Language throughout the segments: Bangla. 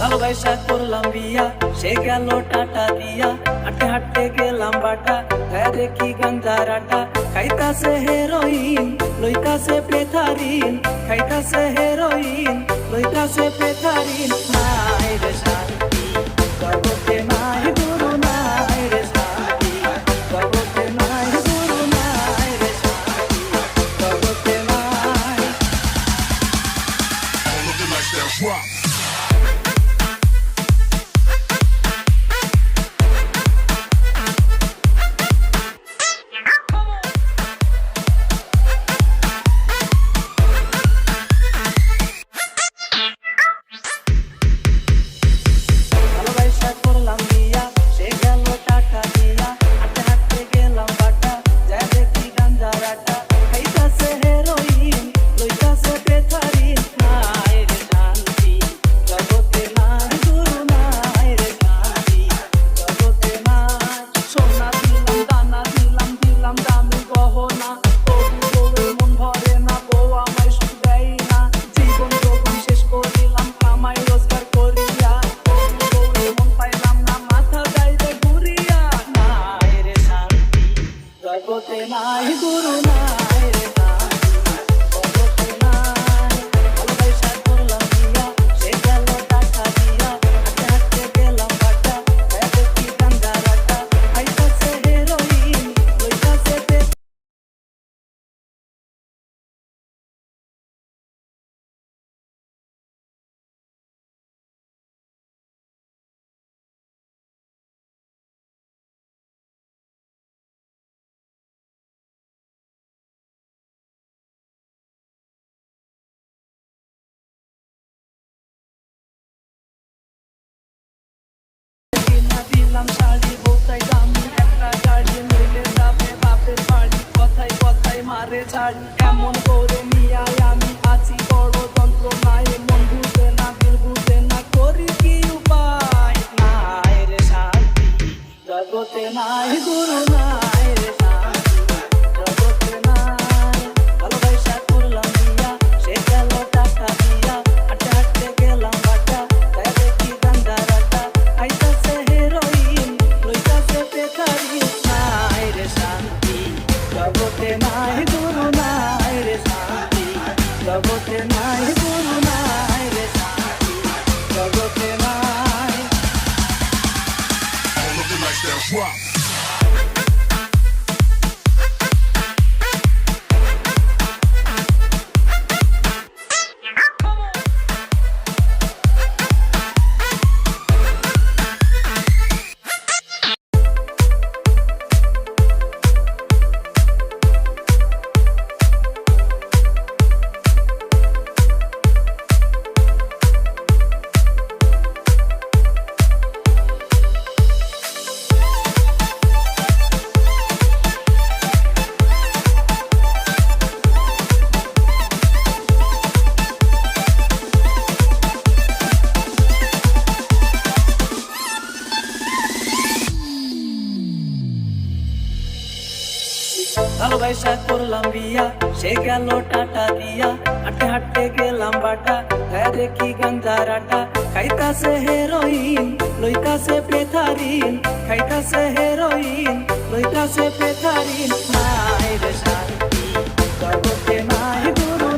ভালোবাসা করলাম বিয়া, সে গেল টাটা দিয়া। হাঁটতে হাঁটতে গেলাম বাটা হ্যাঁ দেখি গাঞ্জারাটা খাইতাছে হেরোইন লইতাছে পেথারিন। খাইতাছে হেরোইন লইতাছে পেথারিন। নাই জগতে নাই গুরু নাই। দিলাম শাড়ি কথাই মারে ছাড়ি এমন করে নিয়াই আমি আছি, বড় যন্ত্রণায় মন বুঝে না, দিল বুঝে না করি কি উপায়? নাই রে শান্তি, জগতে নাই গুরু নাই। নাই গুরু নাই রে শান্তি জগতে নাই গুরু নাই রে শান্তি জগতে নাই। ভালোবাসা করলাম বিয়া। সে গেল টাটা দিয়া। হাঁটতে হাঁটতে গেলাম বাটা। হ্যাঁ দেখি গাঞ্জারাটা খাইতাছে হেরোইন লইতাছে পেথারিন খাইতাছে হেরোইন লইতাছে পেথারিন নাই রে শান্তি জগতে নাই গুরু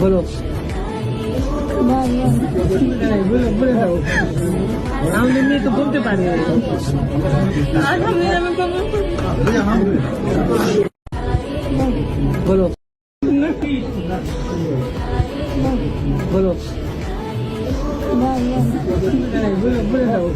বলো। বলে বলে দাও আমি এমনি তো বলতে পারি বলো বলো বলে বলে দাও